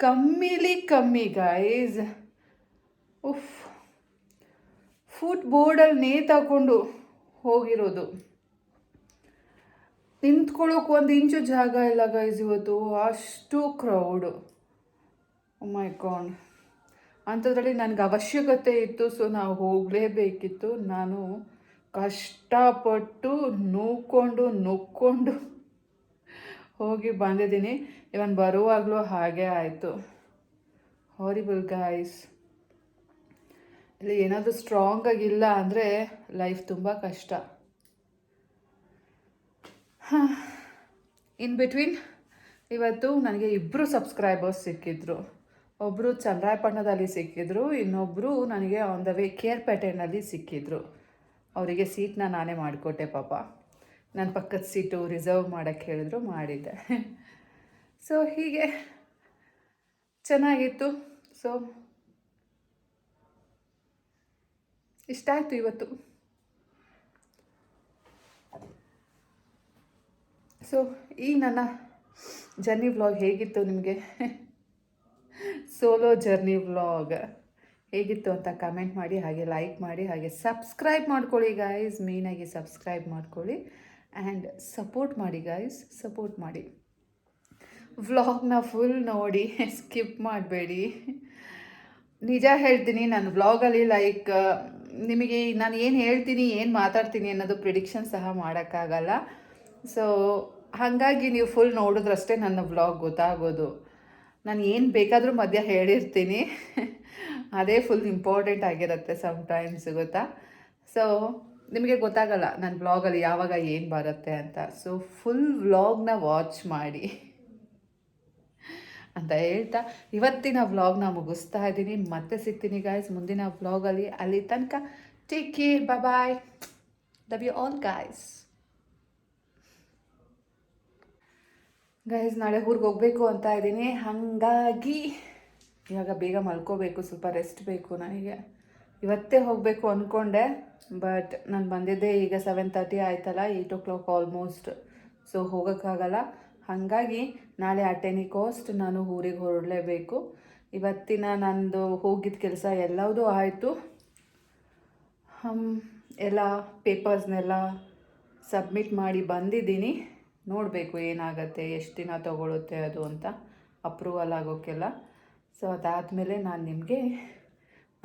ಕಮ್ಮಿಲಿ ಕಮ್ಮಿ ಗೈಸ್ ಉಫ್. ಫುಟ್ ಬೋರ್ಡಲ್ಲಿ ನೇತಾಕೊಂಡು ಹೋಗಿರೋದು. ನಿಂತ್ಕೊಳ್ಳೋಕೆ ಒಂದು ಇಂಚು ಜಾಗ ಇಲ್ಲ ಗೈಸ್ ಇವತ್ತು. ಅಷ್ಟು ಕ್ರೌಡು ಮೈ ಗಾಡ್ ಅಂಥದ್ರಲ್ಲಿ ನನಗೆ ಅವಶ್ಯಕತೆ ಇತ್ತು ಸೊ ನಾವು ಹೋಗಲೇಬೇಕಿತ್ತು. ನಾನು ಕಷ್ಟಪಟ್ಟು ನೂಕೊಂಡು, ನುಕ್ಕೊಂಡು ಹೋಗಿ ಬಂದಿದ್ದೀನಿ. ಇವನ್ ಬರುವಾಗಲೂ ಹಾಗೆ ಆಯಿತು. ಹಾರಿಬಲ್ ಗಾಯ್ಸ್ ಇಲ್ಲಿ ಏನಾದರೂ ಸ್ಟ್ರಾಂಗ್ ಆಗಿಲ್ಲ ಅಂದರೆ ಲೈಫ್ ತುಂಬ ಕಷ್ಟ. ಇನ್ ಬಿಟ್ವೀನ್ ಇವತ್ತು ನನಗೆ ಇಬ್ಬರು ಸಬ್ಸ್ಕ್ರೈಬರ್ಸ್ ಸಿಕ್ಕಿದ್ರು. ಒಬ್ಬರು ಚಂದ್ರಾಯಪಟ್ಟಣದಲ್ಲಿ ಸಿಕ್ಕಿದ್ರು ಇನ್ನೊಬ್ಬರು ನನಗೆ ಆನ್ ದ ವೇ ಕೇರ್ಪೇಟೆನಲ್ಲಿ ಸಿಕ್ಕಿದ್ರು. ಅವರಿಗೆ ಸೀಟ್ನ ನಾನೇ ಮಾಡಿಕೊಟ್ಟೆ ಪಾಪ. ನನ್ನ ಪಕ್ಕದ ಸೀಟು ರಿಸರ್ವ್ ಮಾಡೋಕ್ಕೆ ಹೇಳಿದ್ರು, ಮಾಡಿದ್ದೆ. ಸೊ ಹೀಗೆ ಚೆನ್ನಾಗಿತ್ತು. ಸೊ ಇಷ್ಟ ಆಯಿತು ಇವತ್ತು. ಸೊ ಈ ನನ್ನ ಜರ್ನಿ ವ್ಲಾಗ್ ಹೇಗಿತ್ತು ನಿಮಗೆ? ಸೋಲೋ ಜರ್ನಿ ವ್ಲಾಗ್ ಹೇಗಿತ್ತು ಅಂತ ಕಮೆಂಟ್ ಮಾಡಿ, ಹಾಗೆ ಲೈಕ್ ಮಾಡಿ, ಹಾಗೆ ಸಬ್ಸ್ಕ್ರೈಬ್ ಮಾಡ್ಕೊಳ್ಳಿ ಗಾಯ್ಸ್ ಮೇಯ್ನಾಗಿ ಸಬ್ಸ್ಕ್ರೈಬ್ ಮಾಡ್ಕೊಳ್ಳಿ. ಆ್ಯಂಡ್ ಸಪೋರ್ಟ್ ಮಾಡಿ ಗಾಯ್ಸ್ ಸಪೋರ್ಟ್ ಮಾಡಿ. ವ್ಲಾಗ್ನ ಫುಲ್ ನೋಡಿ. ಸ್ಕಿಪ್ ಮಾಡಬೇಡಿ. ನಿಜ ಹೇಳ್ತೀನಿ, ನಾನು ವ್ಲಾಗಲ್ಲಿ ಲೈಕ್ ನಿಮಗೆ, ನಾನು ಏನು ಹೇಳ್ತೀನಿ, ಏನು ಮಾತಾಡ್ತೀನಿ ಅನ್ನೋದು ಪ್ರಿಡಿಕ್ಷನ್ ಸಹ ಮಾಡೋಕ್ಕಾಗಲ್ಲ. ಸೊ ಹಾಗಾಗಿ ನೀವು ಫುಲ್ ನೋಡಿದ್ರಷ್ಟೇ ನನ್ನ ವ್ಲಾಗ್ ಗೊತ್ತಾಗೋದು. ನಾನು ಏನು ಬೇಕಾದರೂ ಮಧ್ಯ ಹೇಳಿರ್ತೀನಿ. ಅದೇ ಫುಲ್ ಇಂಪಾರ್ಟೆಂಟ್ ಆಗಿರುತ್ತೆ ಸಮ್ಟೈಮ್ಸ್ ಗೊತ್ತಾ? ಸೊ ನಿಮಗೆ ಗೊತ್ತಾಗಲ್ಲ ನನ್ನ ವ್ಲಾಗಲ್ಲಿ ಯಾವಾಗ ಏನು ಬರುತ್ತೆ ಅಂತ. ಸೊ ಫುಲ್ ವ್ಲಾಗ್ನ ವಾಚ್ ಮಾಡಿ ಅಂತ ಹೇಳ್ತಾ ಇವತ್ತಿನ ವ್ಲಾಗ್ನ ಮುಗಿಸ್ತಾ ಇದ್ದೀನಿ. ಮತ್ತೆ ಸಿಗ್ತೀನಿ ಗಾಯ್ಸ್ ಮುಂದಿನ ವ್ಲಾಗಲ್ಲಿ ಅಲ್ಲಿ ತನಕ take care bye love you all guys guys ನಾಳೆ ಊರಿಗೆ ಹೋಗಬೇಕು ಅಂತ ಇದ್ದೀನಿ. ಹಾಗಾಗಿ ಇವಾಗ ಬೇಗ ಮಲ್ಕೋಬೇಕು, ಸ್ವಲ್ಪ ರೆಸ್ಟ್ ಬೇಕು ನನಗೆ. ಇವತ್ತೇ ಹೋಗಬೇಕು ಅಂದ್ಕೊಂಡೆ ಬಟ್ ನಾನು ಬಂದಿದ್ದೆ ಈಗ ಸೆವೆನ್ ತರ್ಟಿ ಆಯ್ತಲ್ಲ eight o'clock almost so ಹೋಗೋಕ್ಕಾಗಲ್ಲ. ಹಾಗಾಗಿ ನಾಳೆ ಆ ಎನಿ ಕಾಸ್ಟ್ ನಾನು ಊರಿಗೆ ಹೊರಡಲೇಬೇಕು. ಇವತ್ತಿನ ನಂದು ಹೋಗಿದ್ದ ಕೆಲಸ ಎಲ್ಲದೂ ಆಯಿತು. ಎಲ್ಲ ಪೇಪರ್ಸ್ನೆಲ್ಲ ಸಬ್ಮಿಟ್ ಮಾಡಿ ಬಂದಿದ್ದೀನಿ. ನೋಡಬೇಕು ಏನಾಗುತ್ತೆ, ಎಷ್ಟು ದಿನ ತಗೊಳುತ್ತೆ ಅದು ಅಂತ. ಅಪ್ರೂವಲ್ ಆಗೋಕ್ಕೆಲ್ಲ ಸೊ ಅದಾದಮೇಲೆ ನಾನು ನಿಮಗೆ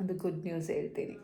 ಒಂದು ಗುಡ್ ನ್ಯೂಸ್ ಹೇಳ್ತೀನಿ?